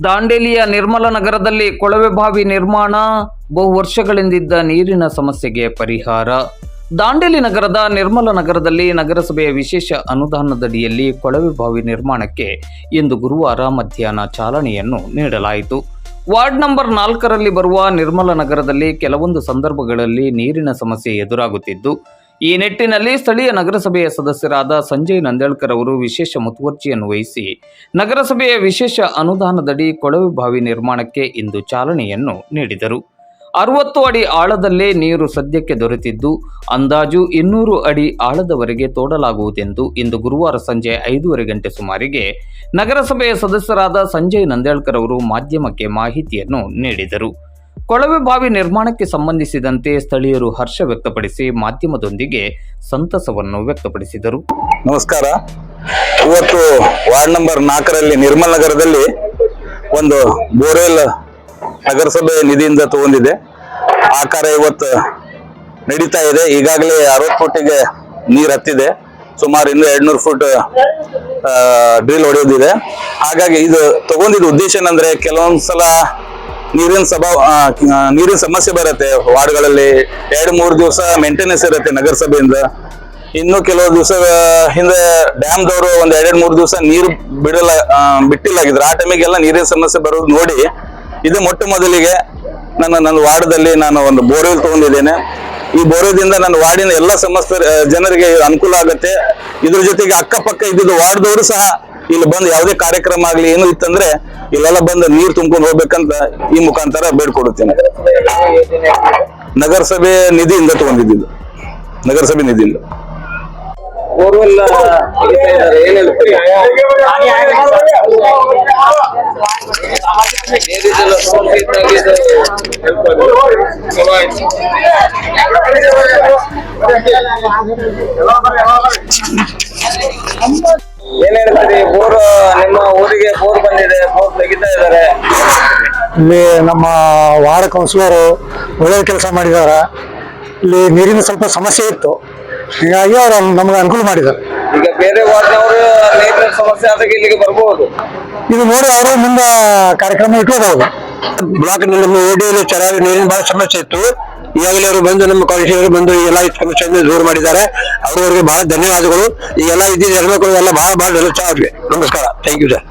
ದಾಂಡೇಲಿಯ ನಿರ್ಮಲ ನಗರದಲ್ಲಿ ಕೊಳವೆ ಬಾವಿ ನಿರ್ಮಾಣ ಬಹು ವರ್ಷಗಳಿಂದಿದ್ದ ನೀರಿನ ಸಮಸ್ಯೆಗೆ ಪರಿಹಾರ. ದಾಂಡೇಲಿ ನಗರದ ನಿರ್ಮಲ ನಗರದಲ್ಲಿ ನಗರಸಭೆಯ ವಿಶೇಷ ಅನುದಾನದಡಿಯಲ್ಲಿ ಕೊಳವೆ ಬಾವಿ ನಿರ್ಮಾಣಕ್ಕೆ ಇಂದು ಗುರುವಾರ ಮಧ್ಯಾಹ್ನ ಚಾಲನೆಯನ್ನು ನೀಡಲಾಯಿತು. ವಾರ್ಡ್ ನಂಬರ್ ನಾಲ್ಕರಲ್ಲಿ ಬರುವ ನಿರ್ಮಲ ನಗರದಲ್ಲಿ ಕೆಲವೊಂದು ಸಂದರ್ಭಗಳಲ್ಲಿ ನೀರಿನ ಸಮಸ್ಯೆ ಎದುರಾಗುತ್ತಿದ್ದು ಈ ನಿಟ್ಟಿನಲ್ಲಿ ಸ್ಥಳೀಯ ನಗರಸಭೆಯ ಸದಸ್ಯರಾದ ಸಂಜಯ್ ನಂದೇಳ್ಕರ್ ಅವರು ವಿಶೇಷ ಮುತುವರ್ಜಿಯನ್ನು ವಹಿಸಿ, ನಗರಸಭೆಯ ವಿಶೇಷ ಅನುದಾನದಡಿ ಕೊಳವೆ ಬಾವಿ ನಿರ್ಮಾಣಕ್ಕೆ ಇಂದು ಚಾಲನೆಯನ್ನು ನೀಡಿದರು. ಅರವತ್ತು ಅಡಿ ಆಳದಲ್ಲೇ ನೀರು ಸದ್ಯಕ್ಕೆ ದೊರೆತಿದ್ದು, ಅಂದಾಜು ಇನ್ನೂರು ಅಡಿ ಆಳದವರೆಗೆ ತೋಡಲಾಗುವುದೆಂದು ಇಂದು ಗುರುವಾರ ಸಂಜೆ ಐದೂವರೆ ಗಂಟೆ ಸುಮಾರಿಗೆ ನಗರಸಭೆಯ ಸದಸ್ಯರಾದ ಸಂಜಯ್ ನಂದೇಳ್ಕರ್ ಅವರು ಮಾಧ್ಯಮಕ್ಕೆ ಮಾಹಿತಿಯನ್ನು ನೀಡಿದರು. ಕೊಳವೆ ಬಾವಿ ನಿರ್ಮಾಣಕ್ಕೆ ಸಂಬಂಧಿಸಿದಂತೆ ಸ್ಥಳೀಯರು ಹರ್ಷ ವ್ಯಕ್ತಪಡಿಸಿ ಮಾಧ್ಯಮದೊಂದಿಗೆ ಸಂತಸವನ್ನು ವ್ಯಕ್ತಪಡಿಸಿದರು. ನಮಸ್ಕಾರ. ಇವತ್ತು ವಾರ್ಡ್ ನಂಬರ್ ನಾಲ್ಕರಲ್ಲಿ ನಿರ್ಮಲ್ ನಗರದಲ್ಲಿ ಒಂದು ಬೋರ್ವೆಲ್ ನಗರಸಭೆ ನಿಧಿಯಿಂದ ತಗೊಂಡಿದೆ. ಆ ಕಾರ್ಯ ಇವತ್ತು ನಡೀತಾ ಇದೆ. ಈಗಾಗಲೇ ಅರವತ್ತು ಫುಟಿಗೆ ನೀರು ಹತ್ತಿದೆ. ಸುಮಾರು ಇನ್ನೂ ಎರಡ್ನೂರು ಫುಟ್ ಡ್ರಿಲ್ ಹೊಡೆಯೋದಿದೆ ಹಾಗಾಗಿ ಇದು ತಗೊಂಡಿದ್ದ ಉದ್ದೇಶ ಏನಂದ್ರೆ ಕೆಲವೊಂದ್ ಸಲ ನೀರಿನ ಸಭಾ ನೀರಿನ ಸಮಸ್ಯೆ ಬರುತ್ತೆ. ವಾರ್ಡ್ಗಳಲ್ಲಿ ಎರಡು, ಮೂರು ದಿವಸ ಮೇಂಟೆನೆನ್ಸ್ ಇರುತ್ತೆ ನಗರಸಭೆಯಿಂದ. ಇನ್ನು ಕೆಲವು ದಿವಸ ಹಿಂದೆ ಡ್ಯಾಮ್ ದವರು ಒಂದ್ ಎರಡ್, ಮೂರು ದಿವಸ ನೀರು ಬಿಡಲ್ಲ ಬಿಟ್ಟಿಲ್ಲಾಗಿದ್ರು. ಆ ಟೈಮಿಗೆಲ್ಲ ನೀರಿನ ಸಮಸ್ಯೆ ಬರೋದು ನೋಡಿ. ಇದು ಮೊಟ್ಟ ಮೊದಲಿಗೆ ನನ್ನ ನನ್ನ ವಾರ್ಡ್ದಲ್ಲಿ ನಾನು ಒಂದು ಬೋರ್ವೆಲ್ ತಗೊಂಡಿದ್ದೇನೆ. ಈ ಬೋರ್ವೆಲ್ದಿಂದ ನನ್ನ ವಾರ್ಡಿನ ಎಲ್ಲ ಸಮಸ್ತ ಜನರಿಗೆ ಅನುಕೂಲ ಆಗುತ್ತೆ. ಇದ್ರ ಜೊತೆಗೆ ಅಕ್ಕಪಕ್ಕ ಇದ್ದಿದ್ದು ವಾರ್ಡ್ದವರು ಸಹ ಇಲ್ಲಿ ಬಂದು ಯಾವುದೇ ಕಾರ್ಯಕ್ರಮ ಆಗ್ಲಿ ಏನು ಇತ್ತಂದ್ರೆ ಇಲ್ಲೆಲ್ಲ ಬಂದು ನೀರು ತುಂಬ್ಕೊಂಡು ಹೋಗ್ಬೇಕಂತ ಈ ಮುಖಾಂತರ ಬೇಡ್ಕೊಡುತ್ತೇನೆ. ನಗರಸಭೆ ನಿಧಿಯಿಂದ ತಗೊಂಡಿದ್ದು ನಗರಸಭೆ ನಿಧಿಯಿಂದ. ಇಲ್ಲಿ ನಮ್ಮ ವಾರ್ಡ್ ಕೌನ್ಸಿಲರು ಒಳ್ಳೆಯ ಕೆಲಸ ಮಾಡಿದ್ದಾರೆ. ಇಲ್ಲಿ ನೀರಿನ ಸ್ವಲ್ಪ ಸಮಸ್ಯೆ ಇತ್ತು. ಹೀಗಾಗಿ ಅವರು ನಮ್ಗೆ ಅನುಕೂಲ ಮಾಡಿದ್ದಾರೆ. ಈಗ ಬೇರೆ ವಾರ್ಡ್ನವರು ನೀರಿನ ಸಮಸ್ಯೆ ಆದಾಗ ಇಲ್ಲಿಗೆ ಬರ್ಬೋದು. ಇದು ನೋಡಿ ಅವರು ಮುಂದೆ ಕಾರ್ಯಕ್ರಮ ಇಟ್ಕೋಬಹುದು. ಬ್ಲಾಕ್ ಓಡಿಯಲ್ಲಿ ಚೆನ್ನಾಗಿ ನೀರಿನ ಬಹಳ ಸಮಸ್ಯೆ ಇತ್ತು. ಈಗಾಗಲೇ ಅವರು ಬಂದು ನಮ್ಮ ಕೌನ್ಸಿಲರ್ ಬಂದು ಈ ಎಲ್ಲ ಸಮಸ್ಯೆಯನ್ನು ದೂರ ಮಾಡಿದ್ದಾರೆ. ಅವರವರಿಗೆ ಬಹಳ ಧನ್ಯವಾದಗಳು. ಈ ಎಲ್ಲ ಇದ್ದಿದ್ದ ಹೆಣ್ಮಕ್ಳು ಎಲ್ಲ ಬಹಳ ಬಹಳ ಅವ್ರಿಗೆ ನಮಸ್ಕಾರ. Thank you sir